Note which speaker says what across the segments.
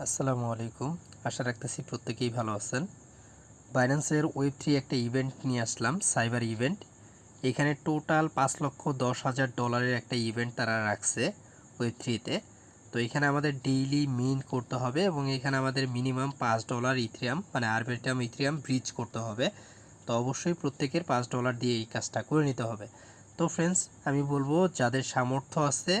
Speaker 1: আসসালামু আলাইকুম। আশা রাখতেছি প্রত্যেকেই ভালো আছেন। বাইন্যান্সের ওয়েব থ্রি একটা ইভেন্ট নিয়ে আসলাম সাইবার ইভেন্ট এখানে টোটাল পাঁচ লক্ষ দশ হাজার ডলারের একটা ইভেন্ট তারা রাখছে ওয়েব থ্রিতে তো। এখানে আমাদের ডেইলি মিন করতে হবে এবং এখানে আমাদের মিনিমাম পাঁচ ডলার ইথ্রিয়াম মানে আরবিটাম ইথ্রিয়াম ব্রিজ করতে হবে। তো অবশ্যই প্রত্যেকের পাঁচ ডলার দিয়ে এই কাজটা করে নিতে হবে। তো ফ্রেন্ডস আমি বলব যাদের সামর্থ্য আছে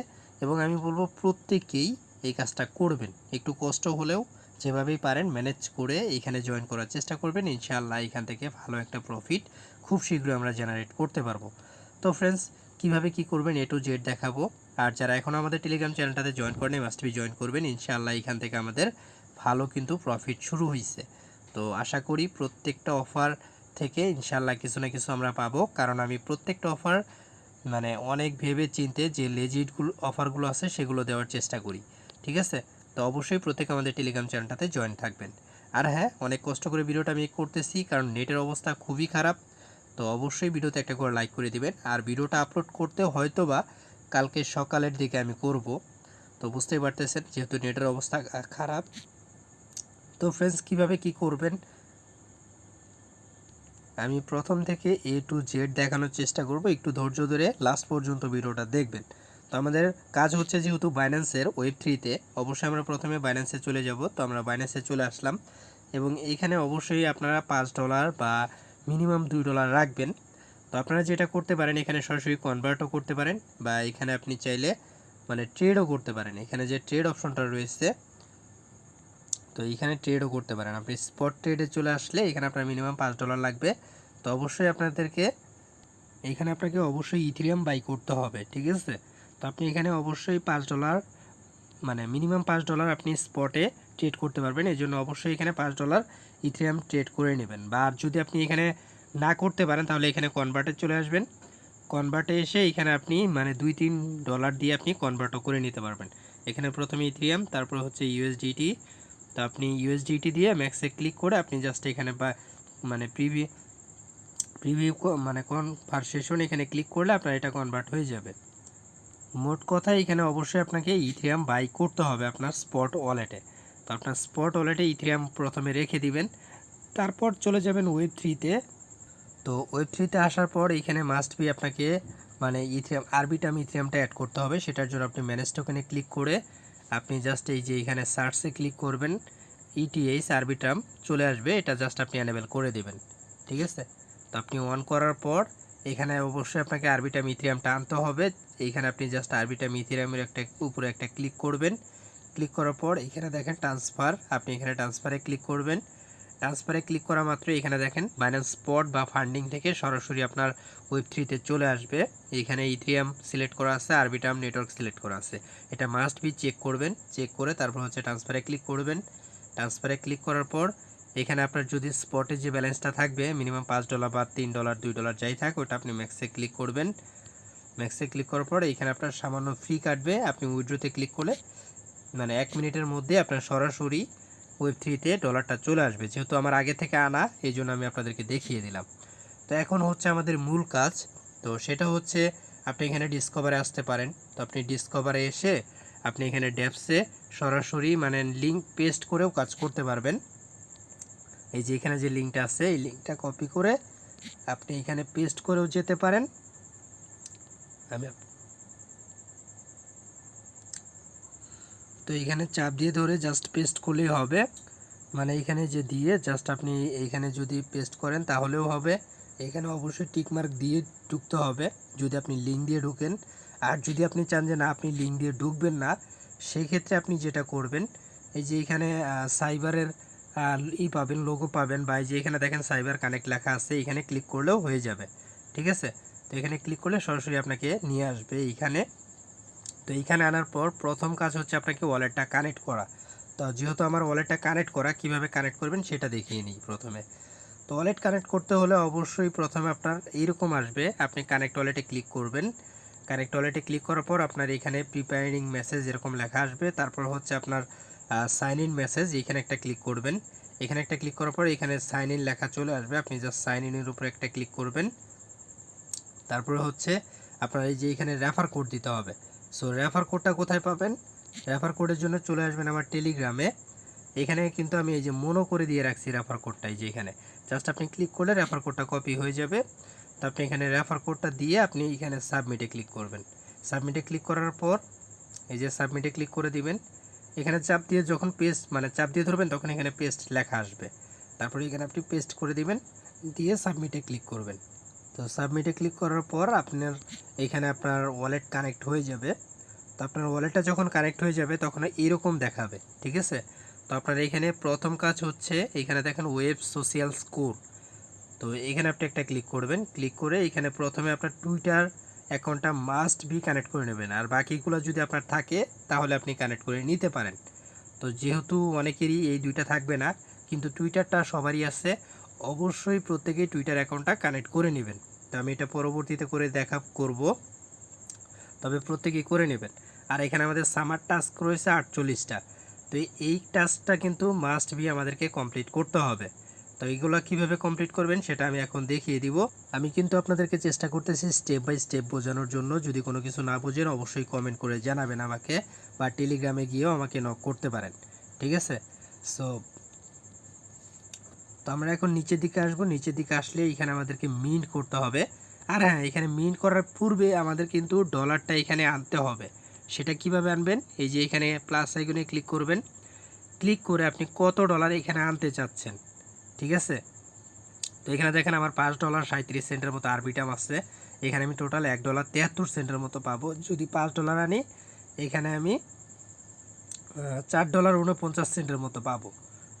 Speaker 1: এবং আমি বলব প্রত্যেকেই এই কাজটা করবেন। একটু কষ্ট হলেও যেভাবেই পারেন ম্যানেজ করে এখানে জয়েন করার চেষ্টা করবেন। ইনশাআল্লাহ এখান থেকে ভালো একটা প্রফিট খুব শীঘ্রই আমরা জেনারেট করতে পারব। তো ফ্রেন্ডস কীভাবে কি করবেন এ টু জেড দেখাবো। আর যারা এখন আমাদের টেলিগ্রাম চ্যানেলটাতে জয়েন করেন মাস্ট বি জয়েন করবেন। ইনশাআল্লাহ এখান থেকে আমাদের ভালো কিন্তু প্রফিট শুরু হয়েছে তো আশা করি প্রত্যেকটা অফার থেকে ইনশাআল্লাহ কিছু না কিছু আমরা পাবো। কারণ আমি প্রত্যেকটা অফার মানে অনেক ভেবে চিনতে যে লেজিটগুলো অফারগুলো আছে, সেগুলো দেওয়ার চেষ্টা করি। ঠিক আছে? তো অবশ্যই প্রত্যেক আমাদের টেলিগ্রাম চ্যানেলটাতে জয়েন থাকবেন। আর হ্যাঁ অনেক কষ্ট করে ভিডিওটা আমি করতেছি, কারণ নেটের অবস্থা খুবই খারাপ। তো অবশ্যই ভিডিওতে একটা করে লাইক করে দিবেন। আর ভিডিওটা আপলোড করতে হয়তো বা কালকে সকালের দিকে আমি করব। তো বুঝতেই পারতেছেন, যেহেতু নেটের অবস্থা খারাপ। তো ফ্রেন্ডস কীভাবে কি করবেন? আমি প্রথম থেকে এ টু জেড দেখানোর চেষ্টা করব। একটু ধৈর্য ধরে লাস্ট পর্যন্ত ভিডিওটা দেখবেন। তো আমাদের কাজ হচ্ছে যেহেতু বাইন্যান্সের ওয়েব থ্রিতে অবশ্যই আমরা প্রথমে বাইন্যান্সে চলে যাব। তো আমরা বাইন্যান্সে চলে আসলাম এবং এইখানে অবশ্যই আপনারা পাঁচ ডলার বা মিনিমাম দুই ডলার রাখবেন। তো আপনারা যেটা করতে পারেন, এখানে সরাসরি কনভার্টও করতে পারেন বা এখানে আপনি চাইলে মানে ট্রেডও করতে পারেন। এখানে যে ট্রেড অপশনটা রয়েছে, তো এইখানে ট্রেডও করতে পারেন। আপনি স্পট ট্রেডে চলে আসলে এখানে আপনার মিনিমাম পাঁচ ডলার লাগবে। তো অবশ্যই আপনাদেরকে, এখানে আপনাকে অবশ্যই ইথিরিয়াম বাই করতে হবে, ঠিক আছে? তো আপনি এখানে অবশ্যই পাঁচ ডলার মানে মিনিমাম পাঁচ ডলার আপনি স্পটে ট্রেড করতে পারবেন। এই জন্য অবশ্যই এখানে পাঁচ ডলার ইথিরিয়াম ট্রেড করে নেবেন। বা আর যদি আপনি এখানে না করতে পারেন, তাহলে এখানে কনভার্টে চলে আসবেন। কনভার্টে এসে এখানে আপনি মানে দুই তিন ডলার দিয়ে আপনি কনভার্টও করে নিতে পারবেন। এখানে প্রথমে ইথিরিয়াম তারপর হচ্ছে ইউএসডিটি তো আপনি ইউএসডিটি দিয়ে ম্যাক্সে ক্লিক করে আপনি জাস্ট এখানে বা মানে প্রিভি প্রিভিউ মানে কনভারসেশন এখানে ক্লিক করলে আপনার এটা কনভার্ট হয়ে যাবে। মোট কথা এখানে অবশ্যই আপনাকে ইথিরিয়াম বাই করতে হবে আপনার স্পট ওয়ালেটে তো আপনার স্পট ওয়ালেটে ইথিরিয়াম প্রথমে রেখে দিবেন। তারপর চলে যাবেন ওয়েব থ্রিতে তো। ওয়েব থ্রিতে আসার পর এখানে মাস্ট বি আপনাকে মানে ইথিরিয়াম আরবিটাম ইথিরিয়ামটা অ্যাড করতে হবে। সেটার জন্য আপনি ম্যানেজ টোকেনে ক্লিক করে আপনি জাস্ট এই যে এখানে সার্চে ক্লিক করবেন E ইটিএইচ আরবিটাম চলে আসবে। এটা জাস্ট আপনি অ্যানেবেল করে দেবেন। ঠিক আছে? তো আপনি অন করার পর এখানে অবশ্যই আপনাকে আরবিটা ইথিরিয়ামটা আনতে হবে। এইখানে আপনি জাস্ট আরবিটা ইথিরিয়ামের একটা, উপরে একটা ক্লিক করবেন। ক্লিক করার পর এখানে দেখেন ট্রান্সফার আপনি এখানে ট্রান্সফারে ক্লিক করবেন। ট্রান্সফারে ক্লিক করা মাত্র এখানে দেখেন বাইন্যান্স স্পট বা ফান্ডিং থেকে সরাসরি আপনার ওয়েব থ্রিতে চলে আসবে। এখানে ইথিরিয়াম সিলেক্ট করা আছে আরবিটাম নেটওয়ার্ক সিলেক্ট করা আছে। এটা মাস্ট বি চেক করবেন। চেক করে তারপর হচ্ছে ট্রান্সফারে ক্লিক করবেন। ট্রান্সফারে ক্লিক করার পর এখানে আপনার যদি স্পটে যে ব্যালেন্সটা থাকবে মিনিমাম পাঁচ ডলার বা তিন ডলার দুই ডলার যাই থাক, ওটা আপনি ম্যাক্সে ক্লিক করবেন। ম্যাক্সে ক্লিক করার পর এখানে আপনার সামান্য ফি কাটবে। আপনি উইড্রোতে ক্লিক করলে মানে এক মিনিটের মধ্যে আপনার সরাসরি ওয়েব থ্রিতে ডলারটা চলে আসবে। যেহেতু আমার আগে থেকে আনা, এই জন্য আমি আপনাদেরকে দেখিয়ে দিলাম। তো এখন হচ্ছে আমাদের মূল কাজ। তো সেটা হচ্ছে, আপনি এখানে ডিসকভারে আসতে পারেন। তো আপনি ডিসকভারে এসে, আপনি এখানে ড্যাপসে সরাসরি মানে লিঙ্ক পেস্ট করেও কাজ করতে পারবেন। এই যে এখানে যে লিঙ্কটা আছে, এই লিঙ্কটা কপি করে আপনি এখানে পেস্ট করেও যেতে পারেন। আমি তো এখানে চাপ দিয়ে ধরে জাস্ট পেস্ট করলেই হবে। মানে এখানে যে দিয়ে জাস্ট আপনি এইখানে যদি পেস্ট করেন তাহলেও হবে। এখানে অবশ্যই টিকমার্ক দিয়ে ঢুকতে হবে, যদি আপনি লিঙ্ক দিয়ে ঢুকেন। আর যদি আপনি চান যে না, আপনি লিঙ্ক দিয়ে ঢুকবেন না সেই ক্ষেত্রে আপনি যেটা করবেন, এই যে এখানে সাইবারের ই পাবেন লোগো পাবেন বা যে এখানে দেখেন সাইবার কানেক্ট লেখা আছে, এখানে ক্লিক করলেও হয়ে যাবে, ঠিক আছে? তো এখানে ক্লিক করলে সরাসরি আপনাকে নিয়ে আসবে এইখানে। তো এইখানে আনার পর প্রথম কাজ হচ্ছে আপনাকে ওয়ালেটটা কানেক্ট করা। তো যেহেতু আমার ওয়ালেটটা কানেক্ট করা, কীভাবে কানেক্ট করবেন সেটা দেখিয়ে নিই প্রথমে। তো ওয়ালেট কানেক্ট করতে হলে অবশ্যই প্রথমে আপনার এইরকম আসবে, আপনি কানেক্ট ওয়ালেটে ক্লিক করবেন। কানেক্ট ওয়ালেটে ক্লিক করার পর আপনার এখানে প্রিপেয়ারিং মেসেজ এরকম লেখা আসবে, তারপর হচ্ছে আপনার সাইন ইন মেসেজ এখানে একটা ক্লিক করবেন। এখানে একটা ক্লিক করার পর এখানে সাইন ইন লেখা চলে আসবে। আপনি জাস্ট সাইন ইনের উপরে একটা ক্লিক করবেন। তারপরে হচ্ছে আপনার এই যে এখানে রেফার কোড দিতে হবে। সো রেফার কোডটা কোথায় পাবেন? রেফার কোডের জন্য চলে আসবেন আমার টেলিগ্রামে এখানে কিন্তু আমি এই যে মনো করে দিয়ে রাখছি রেফার কোডটা এই যে এখানে। জাস্ট আপনি ক্লিক করলে রেফার কোডটা কপি হয়ে যাবে। তো আপনি এখানে রেফার কোডটা দিয়ে আপনি এখানে সাবমিটে ক্লিক করবেন। সাবমিটে ক্লিক করার পর এই যে সাবমিটে ক্লিক করে দিবেন। এখানে চাপ দিয়ে যখন পেস্ট মানে চাপ দিয়ে ধরবেন, তখন এখানে পেস্ট লেখা আসবে। তারপরে এখানে আপনি পেস্ট করে দিবেন, দিয়ে সাবমিটে ক্লিক করবেন। তো সাবমিটে ক্লিক করার পর আপনার, এখানে আপনার ওয়ালেট কানেক্ট হয়ে যাবে। তো আপনার ওয়ালেটটা যখন কানেক্ট হয়ে যাবে, তখন এরকম দেখাবে, ঠিক আছে? তো আপনার এখানে প্রথম কাজ হচ্ছে, এখানে দেখেন ওয়েব সোশ্যাল স্কোর তো এখানে আপনি একটা ক্লিক করবেন। ক্লিক করে এখানে প্রথমে আপনার টুইটার অ্যাকাউন্টটা মাস্ট বি কানেক্ট করে নেবেন। আর বাকিগুলো যদি আপনার থাকে, তাহলে আপনি কানেক্ট করে নিতে পারেন। তো যেহেতু অনেকেরই এই দুইটা থাকবে না, কিন্তু টুইটারটা সবারই আছে। অবশ্যই প্রত্যেকেই টুইটার অ্যাকাউন্টটা কানেক্ট করে নেবেন। তো আমি এটা পরবর্তীতে করে দেখা করব। তবে প্রত্যেকেই করে নেবেন। আর এখানে আমাদের সামার টাস্ক রয়েছে আটচল্লিশটা। তো এই টাস্কটা কিন্তু মাস্ট বি আমাদেরকে কমপ্লিট করতে হবে। তো এইগুলো কীভাবে কমপ্লিট করবেন সেটা আমি এখন দেখিয়ে দিব। আমি কিন্তু আপনাদেরকে চেষ্টা করতেছি স্টেপ বাই স্টেপ বোঝানোর জন্য। যদি কোনো কিছু না বোঝেন, অবশ্যই কমেন্ট করে জানাবেন আমাকে বা টেলিগ্রামে গিয়েও আমাকে নক করতে পারেন। ঠিক আছে? সো তো আমরা এখন নিচের দিকে আসব। নিচের দিকে আসলে এখানে আমাদেরকে মিন্ট করতে হবে। আর হ্যাঁ এখানে মিন্ট করার পূর্বে আমাদের কিন্তু ডলারটা এখানে আনতে হবে। সেটা কীভাবে আনবেন? এই যে এখানে প্লাস আইকনে ক্লিক করবেন। ক্লিক করে আপনি কত ডলার এখানে আনতে চাচ্ছেন? ঠিক আছে? তো এখানে দেখেন আমার পাঁচ ডলার সাঁত্রিশ সেন্টের মতো আরবিটাম আছে এখানে আমি টোটাল এক ডলার তিয়াত্তর সেন্টের মতো পাবো। যদি পাঁচ ডলার আনি, এখানে আমি চার ডলার উনপঞ্চাশ সেন্টের মতো পাবো।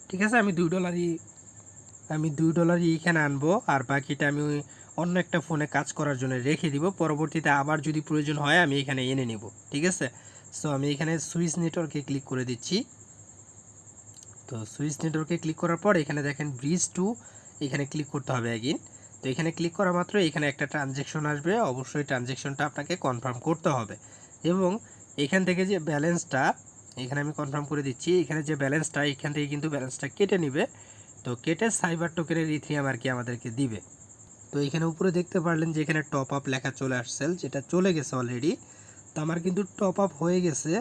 Speaker 1: ঠিক আছে? আমি দুই ডলারই, আমি দুই ডলারই এখানে আনব। আর বাকিটা আমি অন্য একটা ফোনে কাজ করার জন্য রেখে দিব। পরবর্তীতে আবার যদি প্রয়োজন হয়, আমি এখানে এনে নিব। ঠিক আছে? সো আমি এখানে সুইচ নেটওয়ার্কে ক্লিক করে দিচ্ছি। তো সুইচ নেটওয়ার্কে ক্লিক করার পর এখানে দেখেন ব্রিজ টু, এখানে ক্লিক করতে হবে একদিন তো এখানে ক্লিক করা মাত্র এখানে একটা ট্রানজেকশন আসবে, অবশ্যই ট্রানজেকশনটা আপনাকে কনফার্ম করতে হবে। এবং এখান থেকে যে ব্যালেন্সটা এখানে আমি কনফার্ম করে দিচ্ছি, এখানে যে ব্যালেন্সটা এখান থেকে কিন্তু ব্যালেন্সটা কেটে নেবে। তো কেটে সাইবার টোকেনের ইথিয়াম আর কি আমাদেরকে দিবে। তো এখানে উপরে দেখতে পারলেন যে এখানে টপ আপ লেখা চলে আসছে, যেটা চলে গেছে অলরেডি তো আমার কিন্তু টপ আপ হয়ে গেছে।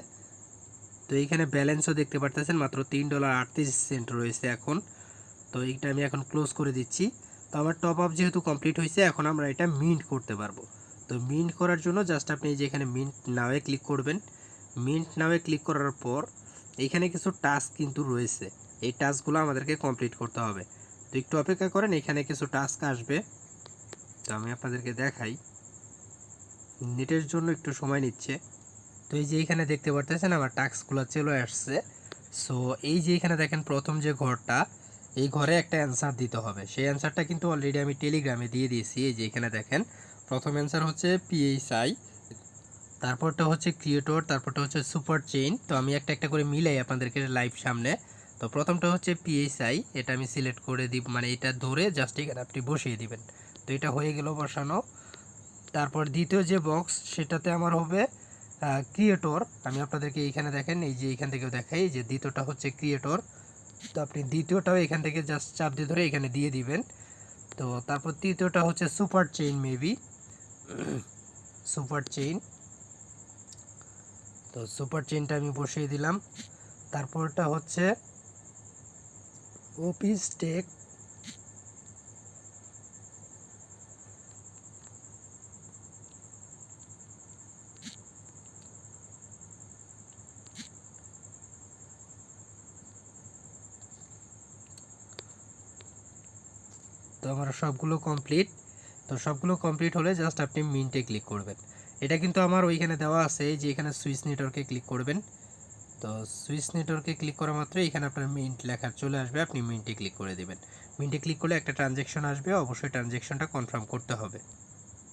Speaker 1: তো এইখানে ব্যালেন্সও দেখতে পারতেছেন, মাত্র তিন ডলার আটত্রিশ সেন্ট রয়েছে এখন। তো এইটা আমি এখন ক্লোজ করে দিচ্ছি। তো আমার টপ আপ যেহেতু কমপ্লিট হয়েছে, এখন আমরা এটা মিন্ট করতে পারব। তো মিন্ট করার জন্য জাস্ট আপনি এই যে এখানে মিন্ট নাওয়ে ক্লিক করবেন। মিন্ট নাওয়ে ক্লিক করার পর এখানে কিছু টাস্ক কিন্তু রয়েছে। এই টাস্কগুলো আমাদেরকে কমপ্লিট করতে হবে। তো একটু অপেক্ষা করেন, এখানে কিছু টাস্ক আসবে। তো আমি আপনাদেরকে দেখাই। নেটের জন্য একটু সময় নিচ্ছে। তো এই যে এখানে দেখতে পারতেছেন আমার টাস্কগুলো চলে আসছে। সো এই যে এখানে দেখেন প্রথম যে ঘরটা, এই ঘরে একটা অ্যান্সার দিতে হবে। সেই অ্যান্সারটা কিন্তু অলরেডি আমি টেলিগ্রামে দিয়ে দিয়েছি। এই যে এখানে দেখেন, প্রথম অ্যান্সার হচ্ছে পিএইচআই তারপরটা হচ্ছে ক্রিয়েটর তারপরটা হচ্ছে সুপার চেইন তো আমি একটা একটা করে মিলাই আপনাদেরকে লাইভ সামনে। তো প্রথমটা হচ্ছে পিএইচআই এটা আমি সিলেক্ট করে দিব মানে এটা ধরে জাস্ট এখানে আপনি বসিয়ে দিবেন। তো এটা হয়ে গেল বসানো। তারপর দ্বিতীয় যে বক্স সেটাতে আমার হবে ক্রিয়েটর আমি আপনাদেরকে এইখানে দেখেন, এই যে এইখান থেকেও দেখাই যে দ্বিতীয়টা হচ্ছে ক্রিয়েটর তো আপনি দ্বিতীয়টাও এখান থেকে জাস্ট চাপ দিয়ে ধরে এখানে দিয়ে দিবেন। তো তারপর তৃতীয়টা হচ্ছে super chain maybe super chain তো সুপার চেইনটা আমি বসিয়ে দিলাম। তারপরটা হচ্ছে ওপিস টেক তো আমার সবগুলো কমপ্লিট তো সবগুলো কমপ্লিট হলে জাস্ট আপনি মিন্টে ক্লিক করবেন। এটা কিন্তু আমার ওইখানে দেওয়া আছে যে এখানে সুইচ নেটওয়ার্কে ক্লিক করবেন। তো সুইচ নেটওয়ার্কে ক্লিক করা মাত্র এখানে আপনার মিন্ট লেখা চলে আসবে, আপনি মিন্টে ক্লিক করে দেবেন। মিন্টে ক্লিক করলে একটা ট্রানজ্যাকশন আসবে, অবশ্যই ট্রানজ্যাকশনটা কনফার্ম করতে হবে।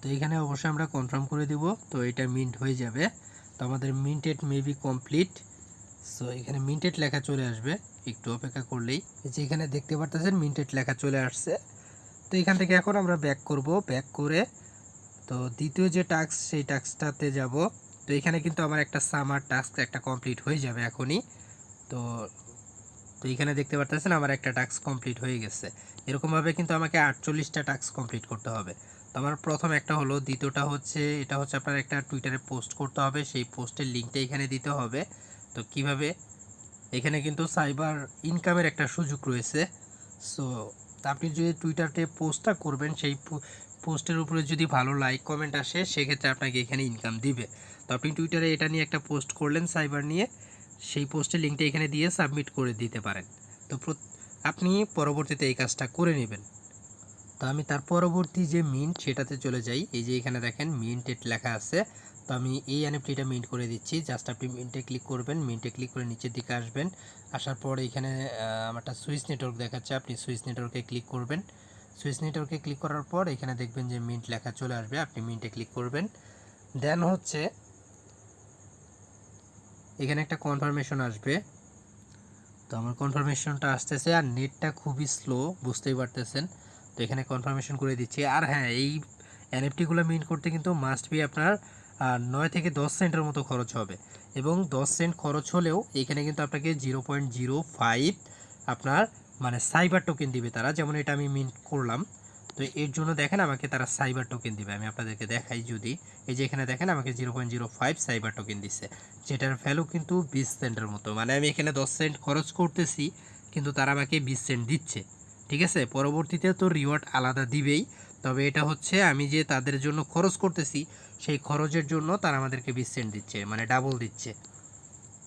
Speaker 1: তো এখানে অবশ্যই আমরা কনফার্ম করে দিব, তো এটা মিন্ট হয়ে যাবে। তো আমাদের মিন্টেড মেবি কমপ্লিট সো এখানে মিন্টেড লেখা চলে আসবে, একটু অপেক্ষা করলেই। যে এখানে দেখতে পারতেছেন মিন্টেড লেখা চলে আসছে। তো এখান থেকে এখন আমরা ব্যাক করব ব্যাক করে তো দ্বিতীয় যে টাস্ক সেই টাস্কটাতে যাব। তো এখানে কিন্তু আমার একটা সামার টাস্ক একটা কমপ্লিট হয়ে যাবে এখনই। তো তো এখানে দেখতে পারতেছেন আমার একটা টাস্ক কমপ্লিট হয়ে গেছে। এরকমভাবে কিন্তু আমাকে আটচল্লিশটা টাস্ক কমপ্লিট করতে হবে। তো আমার প্রথম একটা হলো, দ্বিতীয়টা হচ্ছে, এটা হচ্ছে আপনার একটা টুইটারে পোস্ট করতে হবে। সেই পোস্টের লিঙ্কটা এখানে দিতে হবে। তো কীভাবে? এখানে কিন্তু সাইবার ইনকামের একটা সুযোগ রয়েছে। সো আপনি যদি টুইটারে পোস্টটা করবেন, সেই পোস্টের উপরে যদি ভালো লাইক কমেন্ট আসে, সেক্ষেত্রে আপনাকে এখানে ইনকাম দিবে। তো আপনি টুইটারে এটা নিয়ে একটা পোস্ট করলেন সাইবার নিয়ে, সেই পোস্টের লিঙ্কটা এখানে দিয়ে সাবমিট করে দিতে পারেন। তো আপনি পরবর্তীতে এই কাজটা করে নেবেন। তো আমি তার পরবর্তী যে মিন্ট সেটাতে চলে যাই। এই যে এখানে দেখেন মিন্টেড লেখা আছে। তো আমি এই এনএফটিটা মিন্ট করে দিচ্ছি। জাস্ট আপনি মিন্টে ক্লিক করবেন। মিন্টে ক্লিক করে নিচের দিকে আসবেন। আসার পর এখানে আহ, আমার একটা সুইচ নেটওয়ার্ক দেখাচ্ছে। আপনি সুইচ নেটওয়ার্কে ক্লিক করবেন। সুইচ নেটওয়ার্কে ক্লিক করার পর এখানে দেখবেন যে মিন্ট লেখা চলে আসবে। আপনি মিন্টে ক্লিক করবেন। দেন হচ্ছে এখানে একটা কনফার্মেশন আসবে। তো আমার কনফার্মেশনটা আসতেছে আর নেটটা খুবই স্লো বুঝতেই পারতেছেন। তো এখানে কনফার্মেশন করে দিচ্ছি। আর হ্যাঁ এই এনএফটিগুলো মিন করতে কিন্তু মাস্ট বি আপনার নয় থেকে দশ সেন্টের মতো খরচ হবে। এবং দশ সেন্ট খরচ হলেও এখানে কিন্তু আপনাকে জিরো পয়েন্ট জিরো ফাইভ আপনার মানে সাইবার টোকেন দিবে তারা, যেমন এটা আমি মিন্ট করলাম। তো এর জন্য দেখেন আমাকে তারা সাইবার টোকেন দিবে। আমি আপনাদেরকে দেখাই যদি। এই যে এখানে দেখেন আমাকে zero point zero five cyber token দিচ্ছে যেটার ভ্যালু কিন্তু বিশ সেন্টের মতো। মানে আমি এখানে দশ সেন্ট খরচ করতেছি, কিন্তু তারা আমাকে বিশ সেন্ট দিচ্ছে। ঠিক আছে? পরবর্তীতে তো রিওয়ার্ড আলাদা দিবেই। তবে এটা হচ্ছে আমি যে তাদের জন্য খরচ করতেছি সেই খরচের জন্য তারা আমাদেরকে বিশ সেন্ট দিচ্ছে মানে ডাবল দিচ্ছে।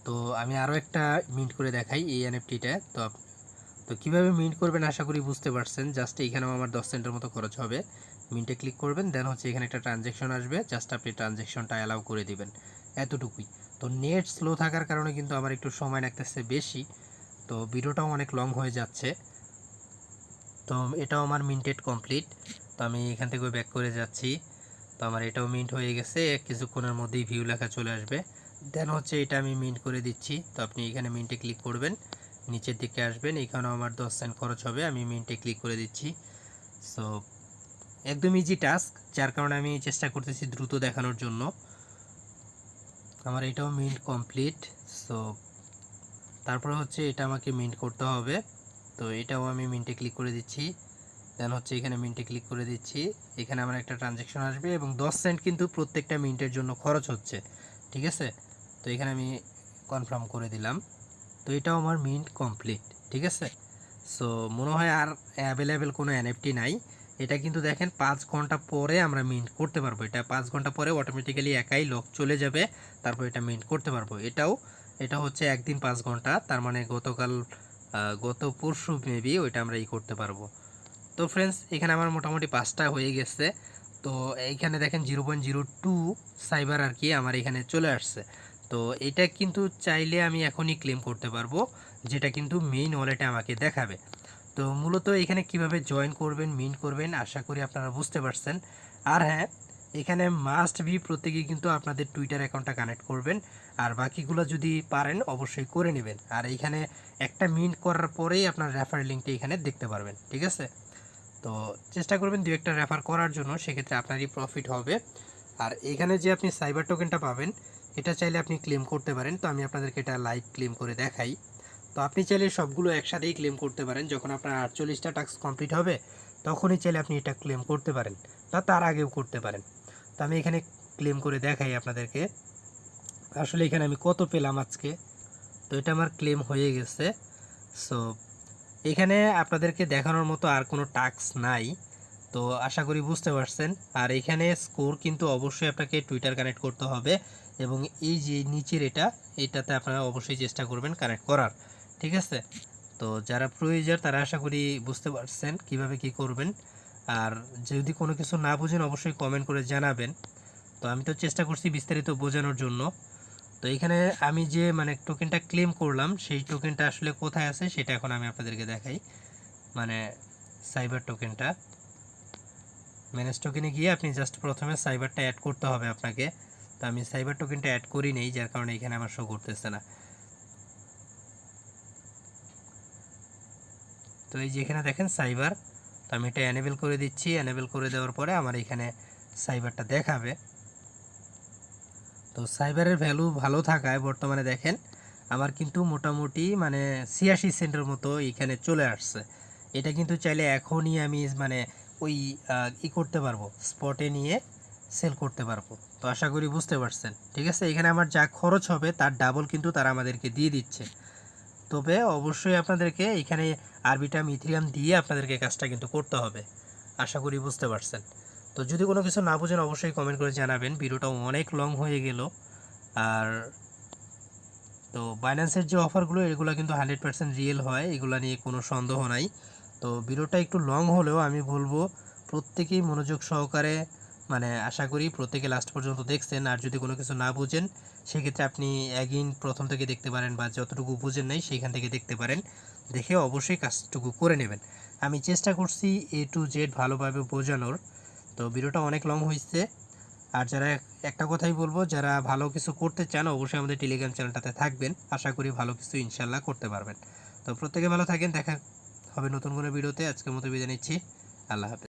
Speaker 1: তো আমি আরও একটা মিন্ট করে দেখাই এই এনএফটিটা তো তো কীভাবে মিন্ট করবেন আশা করি বুঝতে পারছেন। জাস্ট এখানেও আমার দশ সেন্টের মতো খরচ হবে। মিন্টে ক্লিক করবেন দেন হচ্ছে এখানে একটা ট্রানজ্যাকশন আসবে। জাস্ট আপনি ট্রানজ্যাকশনটা অ্যালাউ করে দিবেন, এতটুকুই। তো নেট স্লো থাকার কারণে কিন্তু আমার একটু সময় লাগতেছে বেশি। তো ভিডিওটাও অনেক লং হয়ে যাচ্ছে। তো এটাও আমার মিন্টেড কমপ্লিট তো আমি এখান থেকে ব্যাক করে যাচ্ছি। তো আমার এটাও মিন্ট হয়ে গেছে। কিছুক্ষণের মধ্যেই ভিউ লেখা চলে আসবে। দেন হচ্ছে এটা আমি মিন্ট করে দিচ্ছি। তো আপনি এখানে মিন্টে ক্লিক করবেন। নিচের দিকে আসবেন। এখানেও আমার দশ সেন্ট খরচ হবে। আমি মিন্টে ক্লিক করে দিচ্ছি। সো একদম ইজি টাস্ক যার কারণে আমি চেষ্টা করতেছি দ্রুত দেখানোর জন্য। আমার এটাও মিন্ট কমপ্লিট সো তারপরে হচ্ছে এটা আমাকে মিন্ট করতে হবে। তো এটাও আমি মিন্টে ক্লিক করে দিচ্ছি। দেন হচ্ছে এখানে মিন্টে ক্লিক করে দিচ্ছি। এখানে আমার একটা ট্রানজ্যাকশন আসবে এবং দশ সেন্ট কিন্তু প্রত্যেকটা মিন্টের জন্য খরচ হচ্ছে। ঠিক আছে? তো এখানে আমি কনফার্ম করে দিলাম। তো এটাও আমার মিন্ট কমপ্লিট ঠিক আছে? সো মনে হয় আর অ্যাভেলেবেল কোনো এনএফটি নাই। এটা কিন্তু দেখেন পাঁচ ঘণ্টা পরে আমরা মিন্ট করতে পারব। এটা পাঁচ ঘণ্টা পরে অটোমেটিক্যালি একাই লক চলে যাবে। তারপর এটা মিন্ট করতে পারব। এটাও, এটা হচ্ছে একদিন পাঁচ ঘণ্টা। তার মানে গতকাল গত পরশু মেবি ওইটা আমরা ই করতে পারব। তো ফ্রেন্ডস এখানে আমার মোটামুটি পাঁচটা হয়ে গেছে। তো এইখানে দেখেন zero point zero two cyber আর কি আমার এখানে চলে আসছে। তো এটা কিন্তু চাইলে আমি এখনই ক্লেম করতে পারব, যেটা কিন্তু মেইন ওয়ালেটে আমাকে দেখাবে। তো মূলত এখানে কীভাবে জয়েন করবেন মিন করবেন, আশা করি আপনারা বুঝতে পারছেন। আর হ্যাঁ এখানে মাস্ট বি প্রত্যেকেই কিন্তু আপনাদের টুইটার অ্যাকাউন্টটা কানেক্ট করবেন। আর বাকিগুলো যদি পারেন, অবশ্যই করে নেবেন। আর এইখানে একটা মিন্ট করার পরেই আপনার রেফার লিঙ্কটা এখানে দেখতে পারবেন, ঠিক আছে? তো চেষ্টা করবেন দু একটা রেফার করার জন্য, সেক্ষেত্রে আপনারই প্রফিট হবে। আর এখানে যে আপনি সাইবার টোকেনটা পাবেন, এটা চাইলে আপনি ক্লেম করতে পারেন। তো আমি আপনাদেরকে এটা লাইভ ক্লেম করে দেখাই। তো আপনি চাইলে সবগুলো একসাথেই ক্লেম করতে পারেন। যখন আপনার আটচল্লিশটা টাস্ক কমপ্লিট হবে, তখনই চাইলে আপনি এটা ক্লেম করতে পারেন বা তার আগেও করতে পারেন। তো আমি এখানে ক্লেম করে দেখাই আপনাদেরকে। আসলে এখানে আমি কত পেলাম আজকে? তো এটা আমার ক্লেম হয়ে গেছে। সো এখানে আপনাদেরকে দেখানোর মতো আর কোনো টাস্ক নাই। তো আশা করি বুঝতে পারছেন। আর এখানে স্কোর কিন্তু অবশ্যই আপনাকে টুইটার কানেক্ট করতে হবে এবং এই যে নিচের এটা, এটাতে আপনারা অবশ্যই চেষ্টা করবেন কানেক্ট করার। ঠিক আছে? তো যারা প্রয়োজন, তারা আশা করি বুঝতে পারছেন কীভাবে কি করবেন। আর যদি কোনো কিছু না বুঝেন, অবশ্যই কমেন্ট করে জানাবেন। তো আমি তো চেষ্টা করছি বিস্তারিত বোঝানোর জন্য। তো এখানে আমি যে মানে টোকেনটা ক্লেম করলাম, সেই টোকেনটা আসলে কোথায় আছে সেটা এখন আমি আপনাদেরকে দেখাই। মানে সাইবার টোকেনটা ম্যানেজ টোকেনে গিয়ে আপনি জাস্ট প্রথমে সাইবারটা অ্যাড করতে হবে আপনাকে। তো আমি সাইবার টোকেনটা অ্যাড করি নেই, যার কারণে এখানে আমার শো করতেছে না। তো এই যে এখানে দেখেন সাইবার তো আমি এটা এনেবেল করে দিচ্ছি। এনেবেল করে দেওয়ার পরে আমার এখানে সাইবারটা দেখাবে। তো সাইবারের ভ্যালু ভালো থাকায় বর্তমানে দেখেন আমার কিন্তু মোটামুটি মানে ছিয়াশি সেন্টের মতো এখানে চলে আসছে। এটা কিন্তু চাইলে এখনই আমি মানে ওই ই করতে পারব স্পটে নিয়ে সেল করতে পারব। তো আশা করি বুঝতে পারছেন, ঠিক আছে? এখানে আমার যা খরচ হবে তার ডাবল কিন্তু তারা আমাদেরকে দিয়ে দিচ্ছে। তবে অবশ্যই আপনাদেরকে এখানে আরবিটাম, ইথিরিয়াম দিয়ে আপনাদেরকে কাজটা কিন্তু করতে হবে। আশা করি বুঝতে পারছেন। তো যদি কোনো কিছু না বুঝেন, অবশ্যই কমেন্ট করে জানাবেন। ভিডিওটা অনেক লং হয়ে গেল। আর তো বাইন্যান্সের যে অফারগুলো এগুলো কিন্তু হান্ড্রেড পার্সেন্ট রিয়েল হয়। এগুলো নিয়ে কোনো সন্দেহ নাই। তো ভিডিওটা একটু লং হলেও আমি বলব, প্রত্যেকেই মনোযোগ সহকারে মানে আশা করি প্রত্যেকে লাস্ট পর্যন্ত দেখছেন। আর যদি কোনো কিছু না বুঝেন, সেক্ষেত্রে আপনি অ্যাগিন প্রথম থেকে দেখতে পারেন বা যতটুকু বুঝেন নাই সেইখান থেকে দেখতে পারেন। দেখে অবশ্যই কাজটুকু করে নেবেন। আমি চেষ্টা করছি এ টু জেড ভালোভাবে বোঝানোর। তো ভিডিওটা অনেক লং হয়েছে আর যারা একটা কথাই বলব, যারা ভালো কিছু করতে চান, অবশ্যই আমাদের টেলিগ্রাম চ্যানেলটাতে থাকবেন। আশা করি ভালো কিছু ইনশাল্লাহ করতে পারবেন। তো প্রত্যেকে ভালো থাকেন, দেখা হবে নতুন কোনো ভিডিওতে। আজকের মতো বিদায় নিচ্ছি। আল্লাহ হাফেজ।